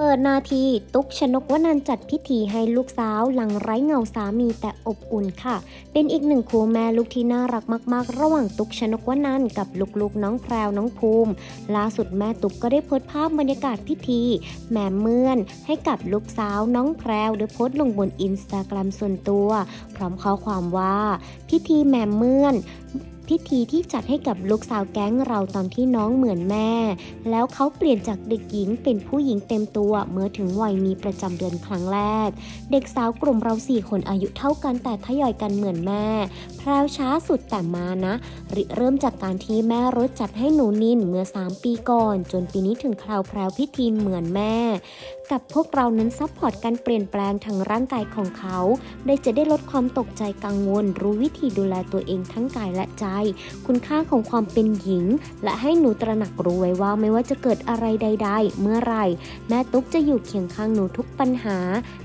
เปิดนาทีตุ๊กชนกวนันจัดพิธีให้ลูกสาวหลังไร้เงาสามีแต่อบอุ่นค่ะ เป็นอีกหนึ่งคู่แม่ลูกที่น่ารักมาก ๆ ระหว่างตุ๊กชนกวนันกับลูกๆน้องแพรวน้องภูมิล่าสุดแม่ตุ๊กก็ได้โพสต์ภาพบรรยากาศพิธีแหม่เมื่อนให้กับลูกสาวน้องแพรวโดยโพสต์ลงบนอินสตาแกรมส่วนตัว พร้อมข้อความว่า พิธีแหม่เมื่อน พิธีที่จัดให้กับลูกสาวแก๊งเราตอนที่น้องเหมือนแม่ แล้วเขาเปลี่ยนจากเด็กหญิงเป็นผู้หญิงเต็มตัวเมื่อถึงวัยมีประจำเดือนครั้งแรก เด็กสาวกลุ่มเราสี่คนอายุเท่ากันแต่ทยอยกันเหมือนแม่แพรวช้าสุดแต่มานะริเริ่มจากการที่แม่รถจัดให้หนูนินเมื่อ 3 ปีก่อน จนปีนี้ถึงคราวแพรวพิธีเหมือนแม่กับพวกเรานั้นซัพพอร์ตการเปลี่ยนแปลงทางร่างกายของเขา ได้จะได้ลดความตกใจกังวล รู้วิธีดูแลตัวเองทั้งกายและใจคุณค่าของความเป็นหญิง และให้หนูตระหนักรู้ไว้ว่าไม่ว่าจะเกิดอะไรใด ๆ เมื่อไรแม่ตุ๊กจะอยู่เคียงข้างหนูทุกปัญหา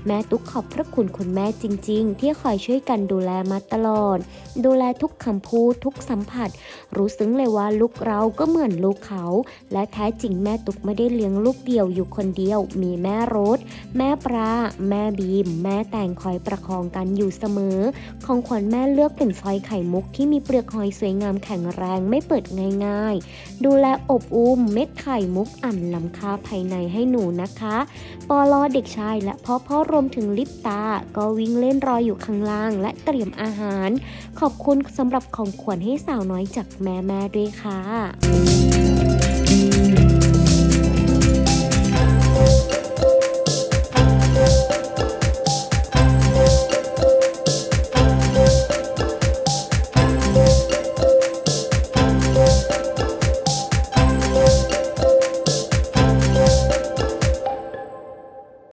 แม่ตุ๊กขอบพระคุณคุณแม่จริง ๆ ที่คอยช่วยกันดูแลมาตลอด ดูแลทุกคำพูดทุกสัมผัส รู้ซึ้งเลยว่าลูกเราก็เหมือนลูกเขา และแท้จริงแม่ตุ๊กไม่ได้เลี้ยงลูกเดียวอยู่คนเดียว มีแม่รถ แม่ปลาแม่บีม แม่แต่งคอยประคองกันอยู่เสมอ ของขวัญแม่เลือกเป็นซอยไข่มุกที่มีเปลือกหอยสวยงามแข็งแรงไม่เปิดง่ายๆ ดูแลอบอุ้มเม็ดไข่มุกอันล้ำค่าภายในให้หนูนะคะ ปอลอเด็กชายและพ่อพ่อรวมถึงลิปตา ก็วิ่งเล่นรออยู่ข้างล่าง และเตรียมอาหาร ขอบคุณสำหรับของขวัญให้สาวน้อยจากแม่แม่ด้วยค่ะ